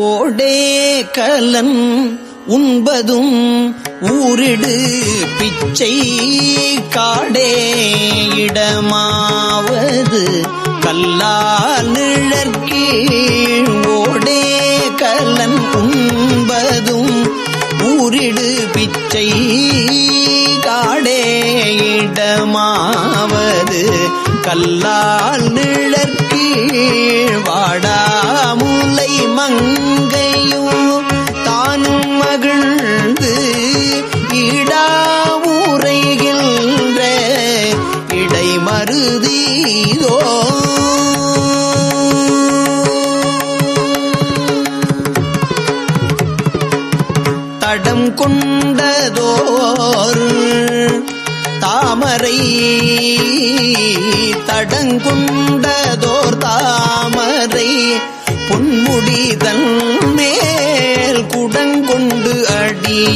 ஓடே கலன் உண்பதும் ஊரிடு பிச்சை காடே இடமாவது கல்லால் நிழற்கீழ் ஓடே கலன் உண்பதும் ஊரிடு பிச்சை காடே இடமாவது கல்லால் நிழற்கீழ் வாடாமுலை 梦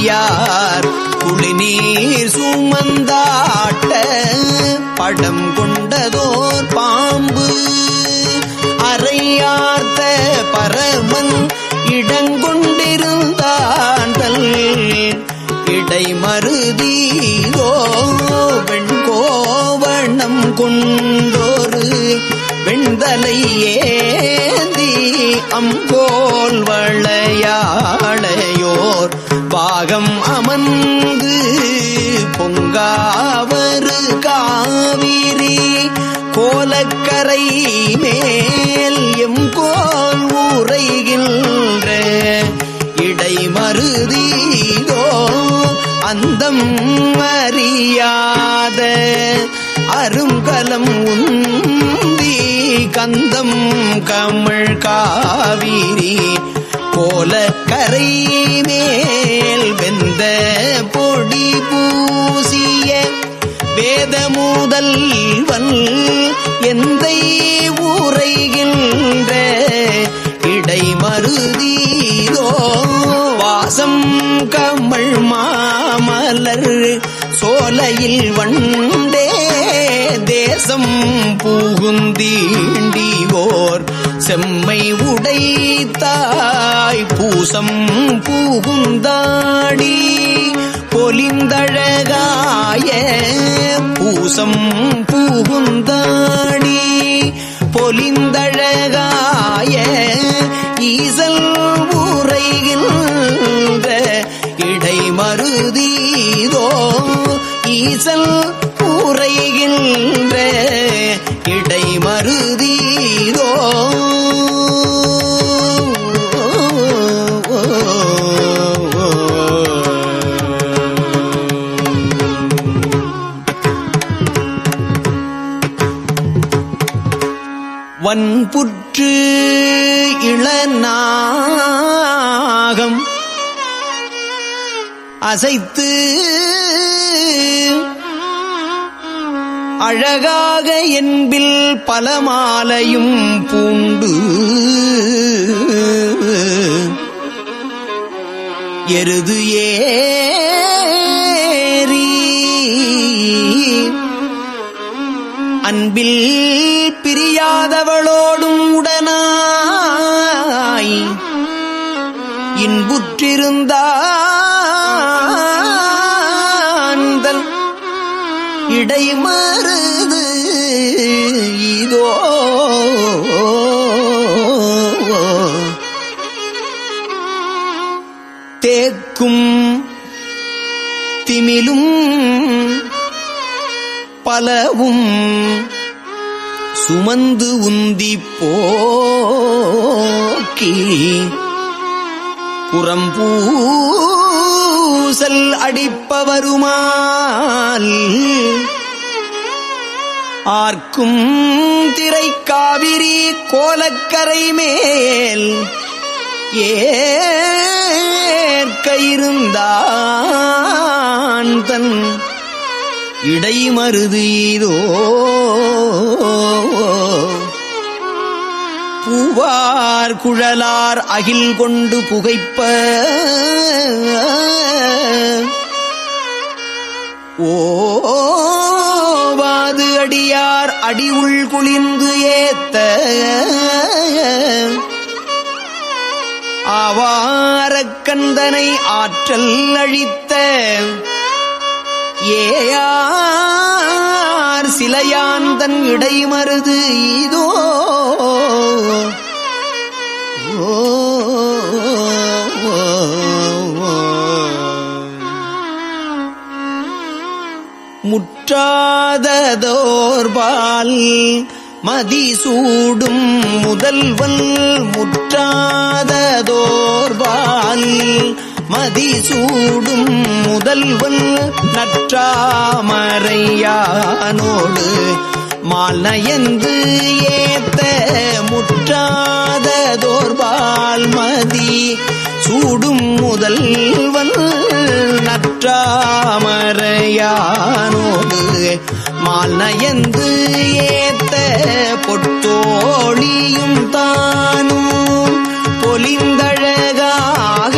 அடியார் குளிநீர் சுமந்தாட்ட படம் கொண்டதோர் பாம்பு? அறையார்த்த பரமன் இடங்கொண்டிருந்தாண்டல் இடை மருதீதோ வெண்கோவணம் கொண்டோரு? வெண்தலை ஏந்தி அம்போல் வளையாளையோர் பாகம் அமர்ந்து பொங்காவரு காவிரி கோலக்கரை மேல் எம் கோல் உரைகின்ற இடை மருதீதோ அந்தம் அறியாத அருங்கலம் உந்தி கந்தம் கமிழ் காவிரி கோலக்கரை மேல் வெந்த பொடி பூசிய வேத முதல்வன் எந்த ஊரைகின்ற இடை மருதீரோ வாசம் கமல் மாமலர் சோலையில் வண்டே தேசம் பூகுந்தீண்டிவோர் செம்மை உடைத்தாய் பூசம் பூகுந்தாடி பொலிந்தழகாய பூசம் பூகுந்தாடி பொலிந்தழகாய ஈசல் உரைகின்ற இடை மருதீதோ ஈசல் உரைகின்ற இடை பண்புற்று இளநாகம் அசைத்து அழகாக என்பில் பல மாலையும் பூண்டு எருது ஏறி அன்பில் அறியாதவளோடும் உடனாய் இன்புற்றிருந்தாந்தல் இடைமருது இதோ தேக்கும் திமிலும் பலவும் சுமந்து உந்தி போக்கி. புறம்பூசல் அடிப்பவருமால் ஆர்க்கும் திரை காவிரி கோலக்கரை மேல் ஏற்க இருந்தான் தன் இடைமருது இதோ பூவார் குழலார் அகில் கொண்டு புகைப்ப. ஓவாது அடியார் அடி உள் குளிர்ந்து ஏத்த. ஆவாரக்கந்தனை ஆற்றல் அழித்த. ஏயார் சிலையான் சிலையாந்தன் இடைமருது இதோ. முற்றாததோர்பால் மதிசூடும் முதல்வல் முற்றாததோர்பால் மதிசூடும் முதல்வன் நற்றாமறையானோடு மாலயந்து ஏத்த முற்றாததோர்பால் மதி சூடும் முதல்வன் நற்றாமறையானோடு மாலயந்து ஏத்த பொட்டோழியும் தானும் பொலிந்தழகாக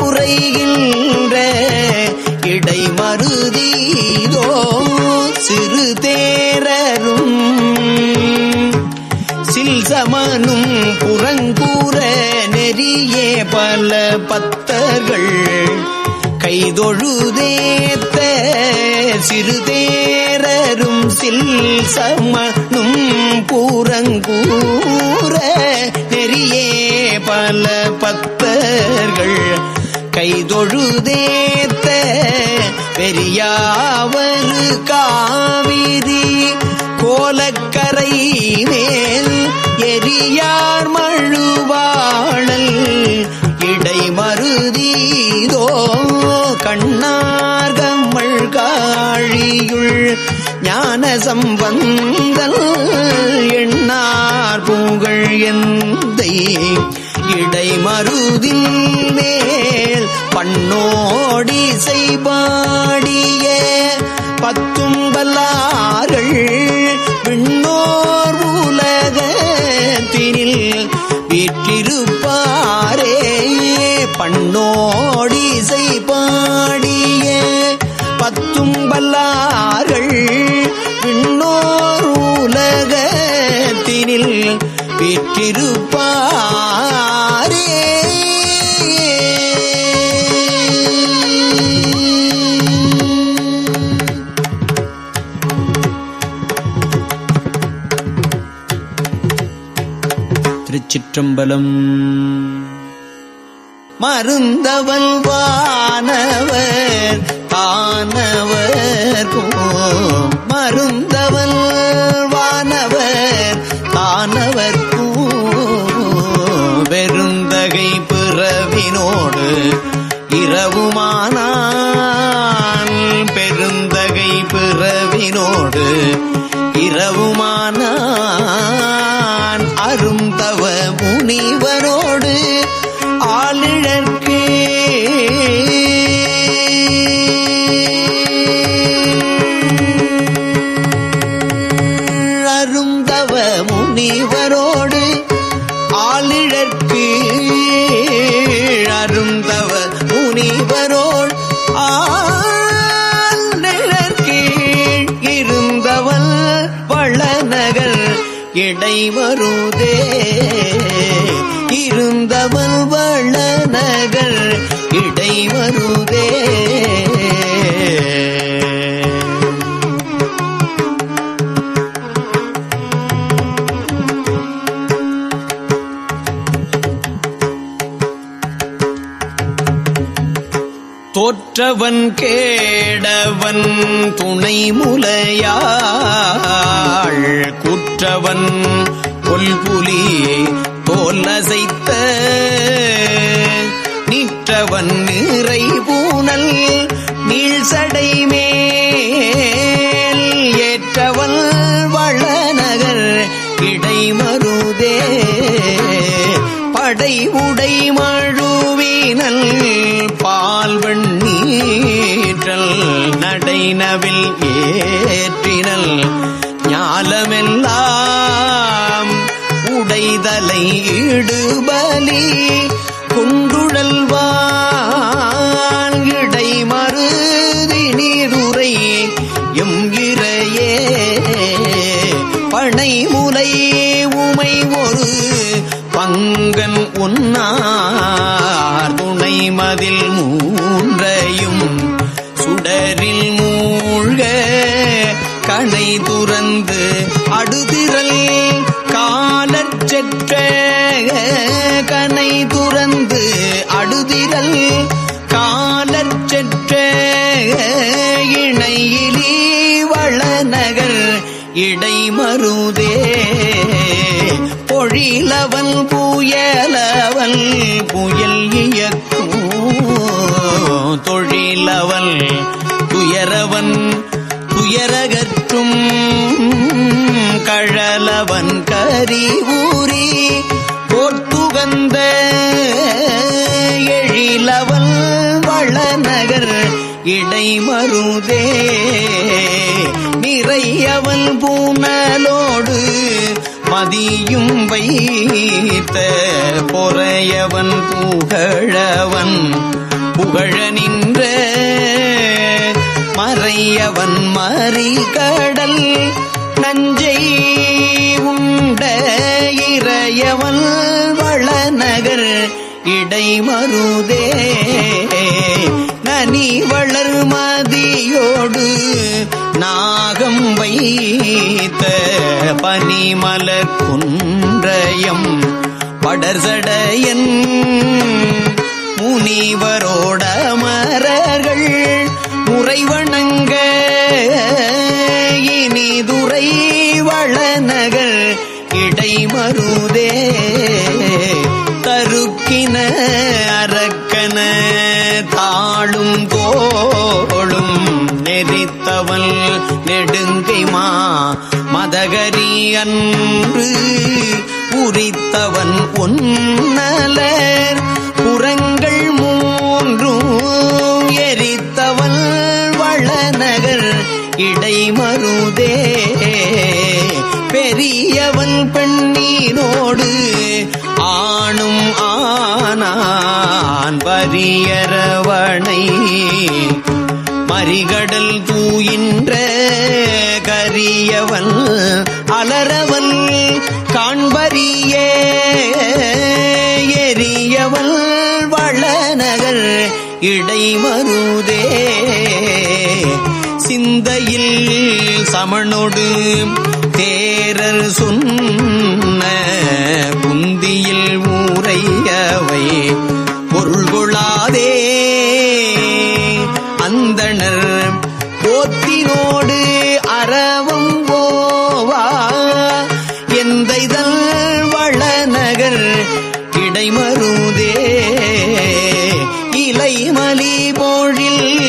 உரைகின்ற இடைமருதீதோ சிறு தேரரும். சில்சமனும் புறங்கூற நெறியே பல பத்தர்கள். கைதொழுதேத்த சிறுதேரரும் சில் சமனும் பூரங்கூற கைதொழுதேத்த பெரியாவரு காவிரி கோலக்கரை மேல் எரியார் மழுவாழல் இடைமருதீதோ கண்ணார்கம்மள் காழியுள் ஞான சம்பந்தல் எண்ணார் பூங்கள் எந்தை இடைமருதில் மேல் பண்ணோடி செய்பாடிய பத்தும் வல்லார்கள் விண்ணோர் உலகத்தினில் வீற்றிருப்பாரே. பண்ணோடி செய்பாடிய பத்தும் வல்லார்கள் விண்ணோர் உலகத்தினில் வீற்றிருப்பாரே. திருச்சிற்றம்பலம் மருந்தவல் வானவர் ஆனவர் மருந்தவன் அழகர் இடை வருவே தோற்றவன் கேடவன் துணை முலையாள் குற்றவன் கொல்புலி தோல் அசைத்த நிற்றவன் நிறை பூனல் நீழ்சடை மேல். ஏற்றவள் வளநகர் இடைமருதே படை உடை மழுவினல் பால்வண் நீற்றல் நடைனவில் ஏற்றினல். ஞாலமெல்லாம் உடைதலை இடுபலி முலை உமை ஒரு பங்கன் உன்னார். துணை மதில் மூன்றையும் சுடரில் மூழ்க. கணை துறந்து அடுதிரல் காலச்சற்ற கணை துறந்து அடுதிரல் காலச்செற்ற இணையிலி வளநகர் இடைமருதே பொழிலவன் புயலவன் புயல் இயக்கும் தொழிலவன் துயரவன் துயரகற்றும் கழலவன் கரி ஊரி போர்த்துகந்த எழிலவன் வளநகர் இடைமருதே நிறையவன் பூனலோடு மதியும் வைத்த பொறையவன் புகழவன் புகழ நின்ற மறையவன் மறிகடல் நஞ்சை உண்ட இறையவன் வளநகர் இடைமருதே நனி வளர் மதியோடு நாகம் வைத்த பனிமலர் குன்றயம் படர்சடையன் முனிவரோட மரர்கள் முறைவணங்க இனிதுரை வளநகர் இடைமருதே. மதகரி அன்று உரித்தவன் ஒன்னலர் புறங்கள் மூன்றும் எரித்தவன் வளநகர். இடைமருதே பெரியவன் பெண்ணீரோடு ஆணும் ஆனான். வரியரவணை மறிகடல் தூயின்ற கரியவன் அலரவன் காண்பரிய எரியவன் வளநகர் இடைமருதே. சிந்தையில் சமனொடு தேரர் சொன்ன அறத்தினோடு அறவும் போவா. எந்த இதழ் வளநகர் இடைமருதே. இலைமலி போழில்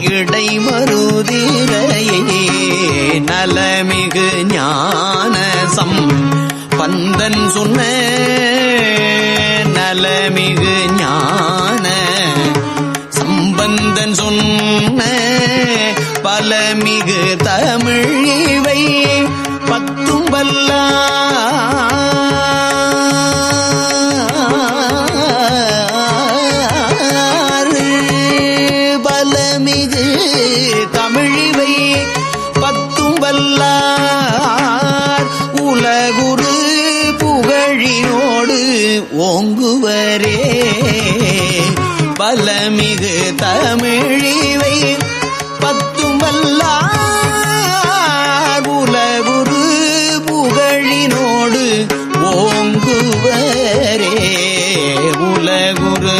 இடைமருதிரையே. நலமிகு ஞானசம் பந்தன் சொன்ன நலமிகு பலமிகு தமிழ் இவை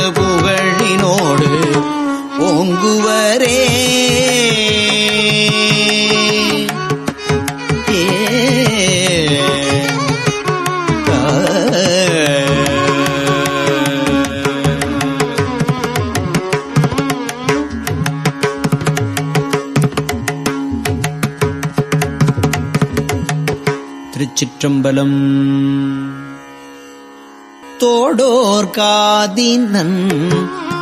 புகழினோடு ஓங்குவரே. திருச்சிற்றம்பலம் பாடோர் காதினன்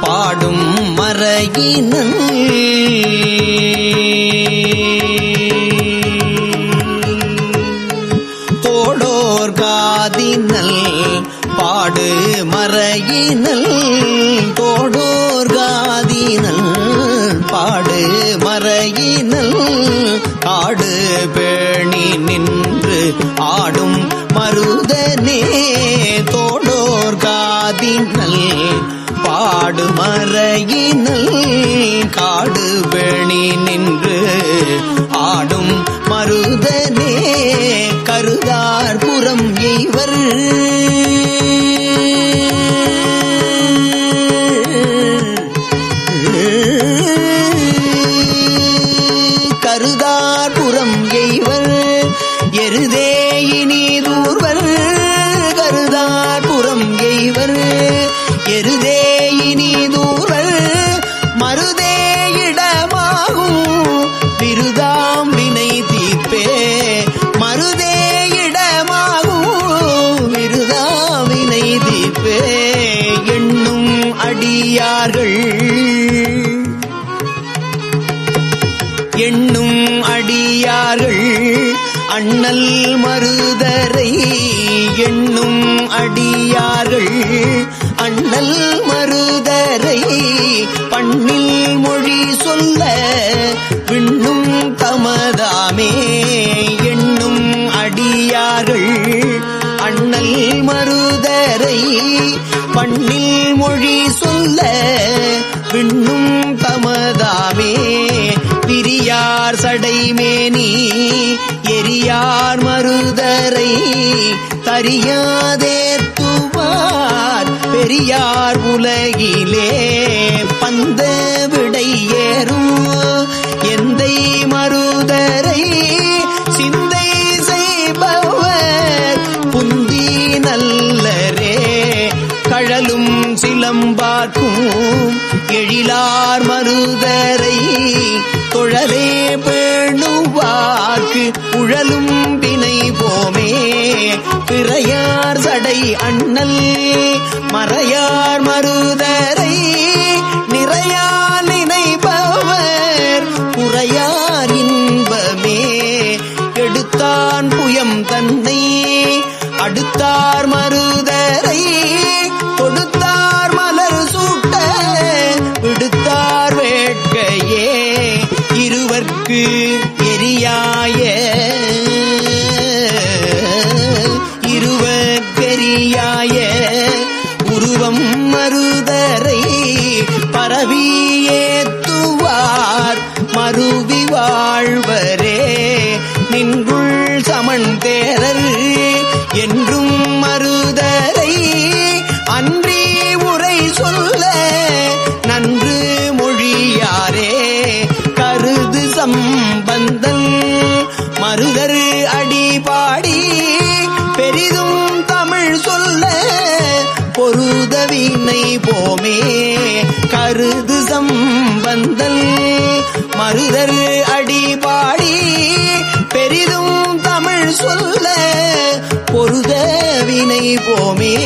பாடும் மறையினன். தோடோர் காதினல் பாடு மறையினல். தோடோர் காதினல் பாடு மறையினல். காடு பேணி நின்று ஆடும் மருதனே காதினல் பாடுமறையினல் காடு வேணி நின்று ஆடும் மருதனே கருதார் புறம் எய்வர் அடியார்கள். எண்ணும் அடியார்கள் அண்ணல் மருதரை. எண்ணும் அடியார்கள் அண்ணல் மருதரை. பண்ணில் மொழி சொல்ல விண்ணும் தமதாமே. எண்ணும் அடியார்கள் அண்ணல் மருதரை. பண்ணில் மொழி சொல்ல விண்ணும் தமதாமே. பிரியார் சடைமேனி எரியார் மருதரை தரியாதேத்துவார் பெரியார் உலகிலே பந்த விடை ஏறும். எழிலார் மருதரை தொழலே பேணுவார்க்கு உழலும் வினை போமே. பிறையார் சடை அண்ணல் மறையார் மருதரை நிறையா நினைப்பவர் குறையார் இன்பமே. எடுத்தான் புயம் தன்னை அடுத்தார் பரவியேத்துவார். மருவி வாழ்வரே நின்றுள் சமன் தேரர் என்றும் மருதரை அன்றி உரை சொல்ல நன்று மொழியாரே. கருது சம்பந்தன் மருதர் அடிபாடி பெரிதும் தமிழ் சொல்ல பொருதவினை போமே. மருது சம்பந்தல். மருதர் அடிபாடி பெரிதும் தமிழ் சொல்ல பொருதவினை போமே.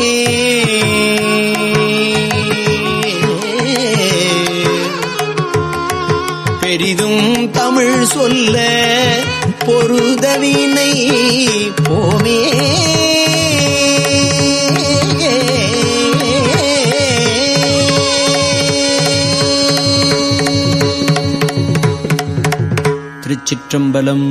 பெரிதும் தமிழ் சொல்ல பொருதவினை போமே. திருச்சிற்றம்பலம்.